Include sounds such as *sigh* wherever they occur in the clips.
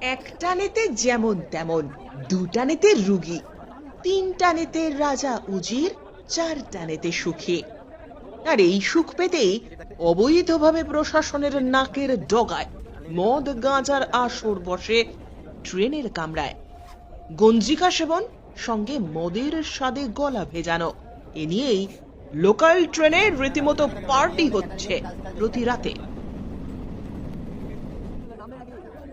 এক টানেতে যেমন তেমন দু টানেতে রুগী তিন টানেতে রাজা উজির চার টানেতে সুখী। আর এই সুখ পেতেই অবৈধভাবে প্রশাসনের নাকের ডগায় মদ, গাঁজার আসর বসে, ট্রেনের কামরায়। গঞ্জিকা সেবন সঙ্গে মদের স্বাদে গলা ভেজানো। এ নিয়েই লোকাল ট্রেনে রীতিমতো পার্টি হচ্ছে প্রতি রাতে।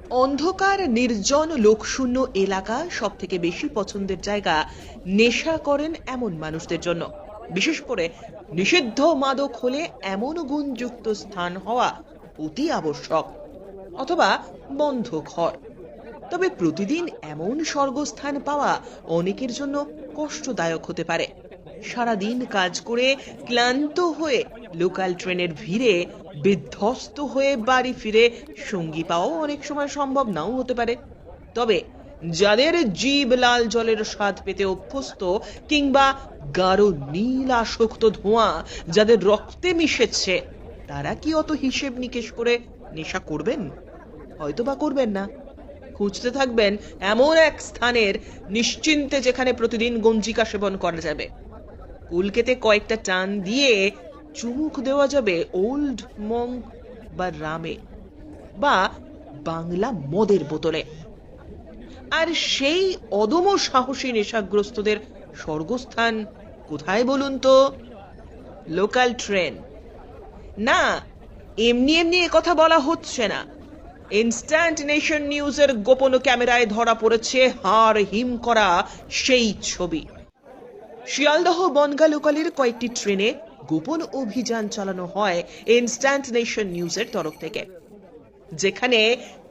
অন্ধকার, নির্জন, লোকশূন্য এলাকা সব থেকে বেশি পছন্দের জায়গা। নেশা করেন এমন মানুষদের জন্য। বিশেষ করে নিষিদ্ধ মাদক হলে এমন গুণযুক্ত স্থান হওয়া অতি আবশ্যক, অথবা বন্ধ ঘর। তবে প্রতিদিন এমন স্বর্গস্থান পাওয়া অনেকের জন্য কষ্টদায়ক হতে পারে। সারাদিন কাজ করে ক্লান্ত হয়ে লোকাল ট্রেনের ভিড়ে বিধ্বস্ত হয়ে বাড়ি ফিরে সঙ্গী পাওয়াও অনেক সময় সম্ভব নাও হতে পারে। তবে যাদের জীব লাল জলের স্বাদ পেতে অভ্যস্ত কিংবা গাঢ় নীল আসক্ত ধোঁয়া যাদের রক্তে মিশেছে, তারা কি অত হিসেব নিকেশ করে নেশা করবেন? হয়তো বা করবেন না। খুঁজতে থাকবেন এমন এক স্থানের, নিশ্চিন্তে যেখানে প্রতিদিন গঞ্জিকা সেবন করা যাবে। কুলকেতে কয়েকটা টান দিয়ে চুমুক দেওয়া যাবে ওল্ড মঙ্ক বা রামে বা বাংলা মদের বোতলে। আর সেই অদম সাহসী নেশাগ্রস্তদের স্বর্গস্থান কোথায় বলুন তো? Local train. না, এমনি এমনি কথা বলা হচ্ছে না। ইনস্ট্যান্ট নেশন নিউজের গোপন ক্যামেরায় ধরা পড়েছে হাড় হিম করা সেই ছবি। শিয়ালদহ বনগা লোকালের কয়েকটি ট্রেনে গোপন অভিযান চালানো হয় ইনস্ট্যান্ট নেশন নিউজের তরফ থেকে, যেখানে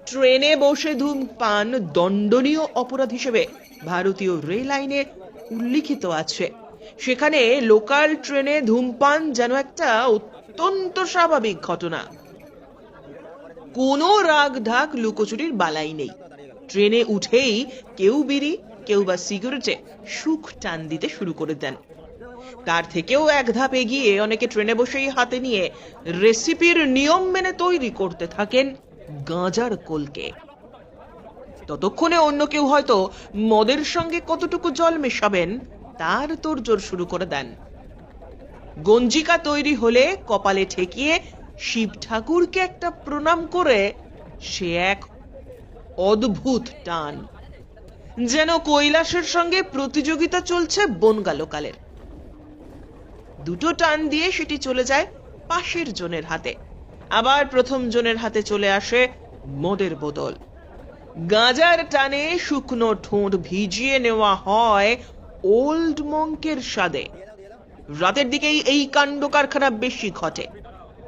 ট্রেনে বসে ধূমপান দণ্ডনীয় অপরাধ হিসেবে ভারতীয় রেল আইনে উল্লিখিত আছে। সেখানে লোকাল ট্রেনে ধূমপান যেন একটা অত্যন্ত স্বাভাবিক ঘটনা। কোনো রাগ ঢাক লুকোচুরির বালাই নেই। ট্রেনে উঠেই কেউ বিড়ি কেউ বা সিগারেটে সুখ টান দিতে শুরু করে দেন। তার থেকেও এক ধাপ এগিয়ে অনেকে ট্রেনে বসেই হাতে নিয়ে রেসিপির নিয়ম মেনে তৈরি করতে থাকেন গাঁজার কোলকে। ততক্ষণে অন্য কেউ হয়তো মদের সঙ্গে কতটুকু জল মেশাবেন তার তোড়জোড় শুরু করে দেন। গঞ্জিকা তৈরি হলে কপালে ঠেকিয়ে শিব ঠাকুরকে একটা প্রণাম করে সে এক অদ্ভুত টান যেন কৈলাসের সঙ্গে প্রতিযোগিতা চলছে বনগালোকালের। দুটো টান দিয়ে সেটি চলে যায় পাশের জনের হাতে। আবার প্রথম জনের হাতে চলে আসে মদের বোতল। গাঁজার টানে শুকনো ঠোঁট ভিজিয়ে নেওয়া হয় ওল্ড মঙ্কের স্বাদে। রাতের দিকেই এই কাণ্ড কারখানা বেশি ঘটে।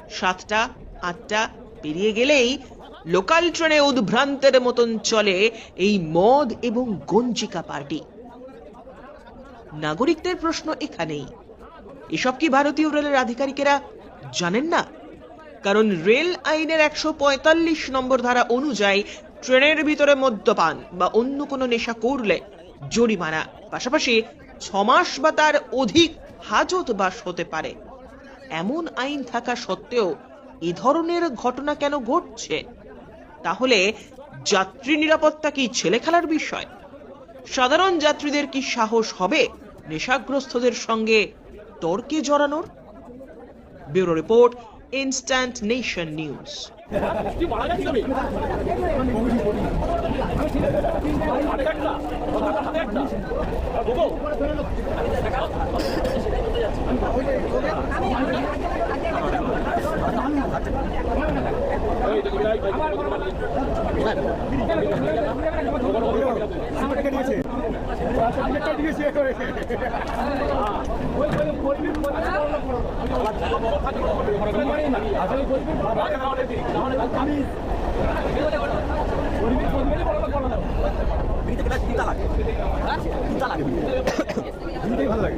সাতটা, আটটা পেরিয়ে গেলেই লোকাল ট্রেনে উদ্ভ্রান্তের মতন চলে এই মদ এবং গঞ্জিকা পার্টি। নাগরিকদের প্রশ্ন এখানেই। এসব কি ভারতীয় রেলের আধিকারিকেরা জানেন না? কারণ রেল আইনের একশো পঁয়তাল্লিশ নম্বর ধারা অনুযায়ী ট্রেনের ভিতরে মদ্যপান বা অন্য কোনো নেশা করলে জরিমানা। পাশাপাশি ছমাস বা তার অধিক হাজত বাস হতে পারে। এমন আইন থাকা সত্ত্বেও এ ধরনের ঘটনা কেন ঘটছে? তাহলে যাত্রী নিরাপত্তা কি ছেলে খেলার বিষয়? সাধারণ যাত্রীদের কি সাহস হবে নেশাগ্রস্তদের সঙ্গে তর্কে জড়ানোর? Bureau report, instant nation news. *laughs* লাগে লাগে ভালো লাগে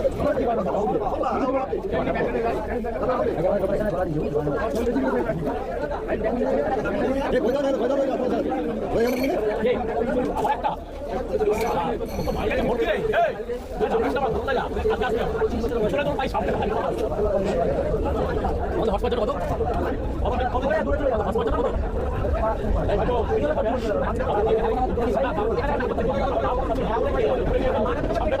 হসপিটাল কত হসপিটাল কত আচ্ছা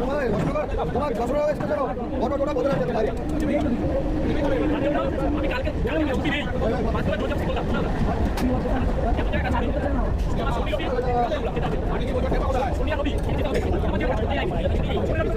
ঘুমাই সে না ওই জন্য আছে আমি কালকে কালকে ছুটি নেই পাঁচ বছর জোর করলাম সোনিয়া নবী যেতে হবে আমাদের সোনিয়া নবী যেতে হবে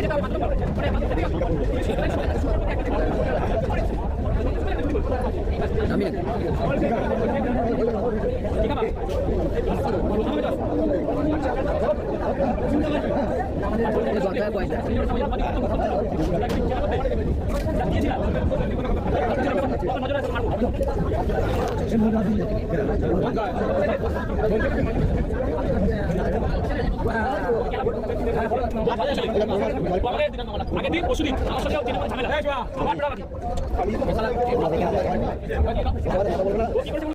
আগে দিন পরশু দিন আমার সঙ্গে তিন নম্বর ঝামেলা। আমার